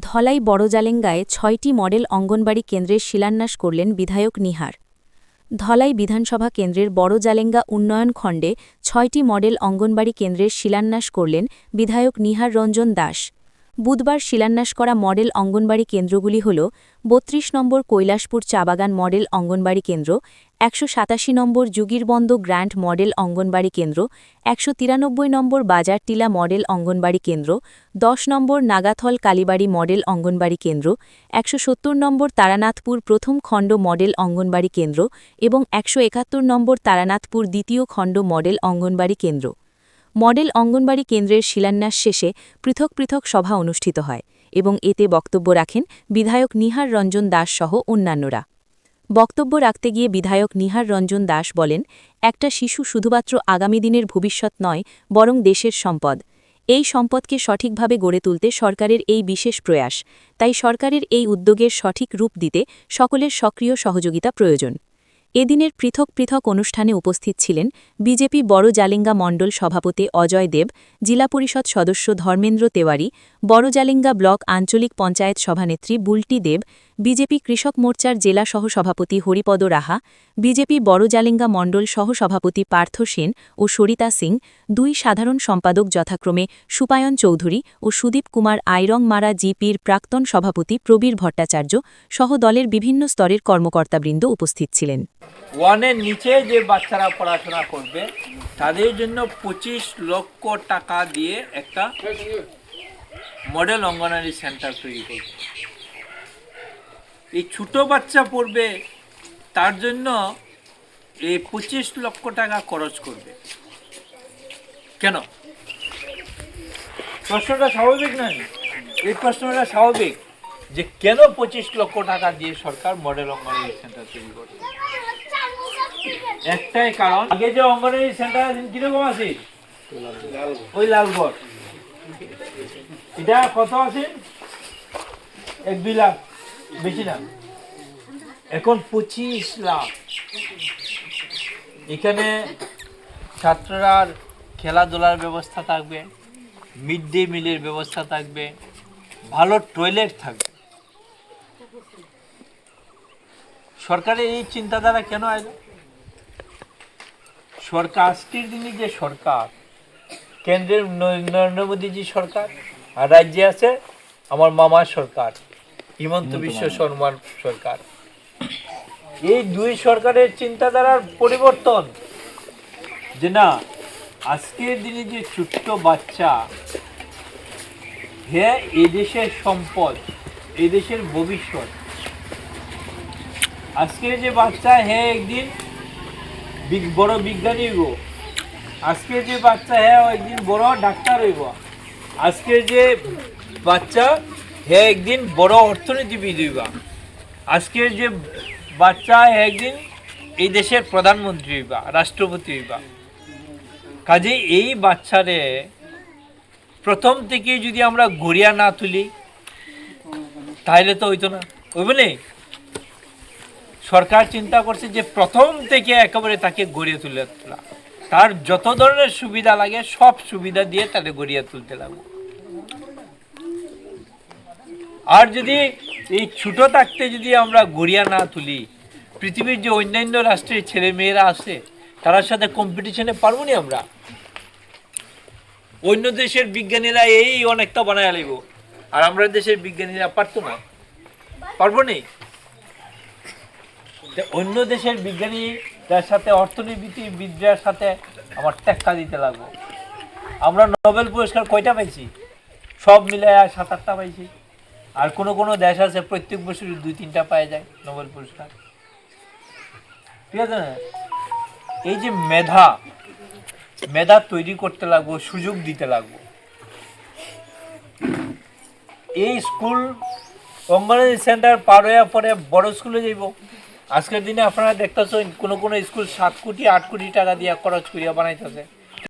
ধলাই বড়জালেঙ্গায় ছয়টি মডেল অঙ্গনবাড়ি কেন্দ্রের শিলান্যাস করলেন বিধায়ক নিহার। ধলাই বিধানসভা কেন্দ্রের বড় জালেঙ্গা উন্নয়ন খণ্ডে ছয়টি মডেল অঙ্গনবাড়ি কেন্দ্রের শিলান্যাস করলেন বিধায়ক নিহার রঞ্জন দাস। বুধবার শিলান্যাস করা মডেল অঙ্গনবাড়ি কেন্দ্রগুলি হল বত্রিশ নম্বর কৈলাসপুর চাবাগান মডেল অঙ্গনবাড়ি কেন্দ্র, একশো সাতাশি নম্বর যুগিরবন্দ গ্র্যান্ড মডেল অঙ্গনবাড়ি কেন্দ্র, একশো তিরানব্বই নম্বর বাজারটিলা মডেল অঙ্গনবাড়ি কেন্দ্র, দশ নম্বর নাগাথল কালীবাড়ি মডেল অঙ্গনবাড়ি কেন্দ্র, একশো সত্তর নম্বর তারানাথপুর প্রথম খণ্ড মডেল অঙ্গনবাড়ি কেন্দ্র এবং একশো একাত্তর নম্বর তারানাথপুর দ্বিতীয় খণ্ড মডেল অঙ্গনবাড়ি কেন্দ্র। মডেল অঙ্গনবাড়ি কেন্দ্রের শিলান্যাস শেষে পৃথক পৃথক সভা অনুষ্ঠিত হয় এবং এতে বক্তব্য রাখেন বিধায়ক নিহার রঞ্জন দাস সহ অন্যান্যরা। বক্তব্য রাখতে গিয়ে বিধায়ক নিহার রঞ্জন দাস বলেন, একটা শিশু শুধুমাত্র আগামী দিনের ভবিষ্যৎ নয়, বরং দেশের সম্পদ। এই সম্পদকে সঠিকভাবে গড়ে তুলতে সরকারের এই বিশেষ প্রয়াস। তাই সরকারের এই উদ্যোগের সঠিক রূপ দিতে সকলের সক্রিয় সহযোগিতা প্রয়োজন। এদিনের পৃথক পৃথক অনুষ্ঠানে উপস্থিত ছিলেন বিজেপি বড় জালেঙ্গা মণ্ডল সভাপতি অজয় দেব, জেলা পরিষদ সদস্য ধর্মেন্দ্র তেওয়ারি, বড় জালেঙ্গা ব্লক আঞ্চলিক পঞ্চায়েত সভানেত্রী বুলটি দেব বিজেপি কৃষক মোর্চার জেলা সহসভাপতি হরিপদ রাহা, বিজেপি বড় জালেঙ্গা মণ্ডল সহসভাপতি পার্থ সেন ও সরিতা সিং, দুই সাধারণ সম্পাদক যথাক্রমে সুপায়ন চৌধুরী ও সুদীপ কুমার আইরং মারা জিপির প্রাক্তন সভাপতি প্রবীর ভট্টাচার্য সহ দলের বিভিন্ন স্তরের কর্মকর্তাবৃন্দ উপস্থিত ছিলেন। ওয়ানের নিচে যে বাচ্চারা পড়াশোনা করবে, তাদের জন্য পঁচিশ লক্ষ টাকা দিয়ে একটা মডেল অঙ্গনারী সেন্টার তৈরি করবে। এই ছোট বাচ্চা পড়বে, তার জন্য এই পঁচিশ লক্ষ টাকা খরচ করবে। কেন? প্রশ্নটা স্বাভাবিক নয় এই প্রশ্নটা স্বাভাবিক যে কেন পঁচিশ লক্ষ টাকা দিয়ে সরকার মডেল অঙ্গনারী সেন্টার তৈরি করবে একটাই কারণ, আগে যে অঙ্গনওয়াড়ি সেন্টার আছে, কীরকম আছে? ওই লালগড় এটা কত আছে? এক দুই লাখ। বেশি এখন পঁচিশ লাখ। এখানে ছাত্ররার খেলাধুলার ব্যবস্থা থাকবে, মিড ডে মিলের ব্যবস্থা থাকবে, ভালো টয়লেট থাকবে। সরকারের এই চিন্তাধারা কেন আইলো? সরকার, আজকের দিনে যে সরকার, কেন্দ্রের নরেন্দ্র মোদীজি সরকার, আর রাজ্যে আছে আমার মামার সরকার। হিমন্ত বিশ্ব শর্মার সরকার। এই দুই সরকারের চিন্তাধারার পরিবর্তন যে না আজকের দিনে যে ছোট্ট বাচ্চা হে এদেশের সম্পদ এদেশের ভবিষ্যৎ। আজকের যে বাচ্চা হে একদিন বড় বিজ্ঞানী হইব। আজকে যে বাচ্চা হ্যাঁ একদিন বড় ডাক্তার হইব। আজকে যে বাচ্চা হ্যাঁ একদিন বড় অর্থনীতিবিদ হইব আজকের যে বাচ্চা একদিন এই দেশের প্রধানমন্ত্রী হইবা, রাষ্ট্রপতি হইবা। কাজে এই বাচ্চারে প্রথম থেকে যদি আমরা গড়িয়া না তুলি, তাহলে তো হইতো না। হইব নেই সরকার চিন্তা করছে যে প্রথম থেকে একেবারে তাকে গড়িয়ে তুলে তোলা। তার যত ধরনের সুবিধা লাগে, সব সুবিধা দিয়ে তাকে গড়িয়ে তুলতে লাগবে। আর যদি এই ছোট থাকতে যদি আমরা গড়িয়া না তুলি, পৃথিবীর যে অন্যান্য রাষ্ট্রের ছেলে মেয়েরা আছে তার সাথে কম্পিটিশনে পারব না আমরা? অন্য দেশের বিজ্ঞানীরা এই অনেকটা বানায় লাগবো আর আমরা দেশের বিজ্ঞানীরা পারতো না। পারব নেই অন্য দেশের বিজ্ঞানী যার সাথে, অর্থনীতিবিদদের সাথে আমার টেক্কা দিতে লাগবো। আমরা নোবেল পুরস্কার কয়টা পাইছি? সব মিলে সাত আটটা পাইছি। আর কোনো কোনো দেশ আছে, প্রত্যেক বছর দুই, তিনটা পাওয়া যায় নোবেল পুরস্কার। ঠিক আছে না? এই যে মেধা মেধা তৈরি করতে লাগবো, সুযোগ দিতে লাগবো। এই স্কুল অঙ্গনওয়াড়ি সেন্টার পার হওয়ার পরে বড় স্কুলে যাইব। আজকের দিনে আপনারা দেখতেছেন কোনো কোনো স্কুল সাত কোটি, আট কোটি টাকা দিয়ে খরচ করিয়া বানাইতেছে।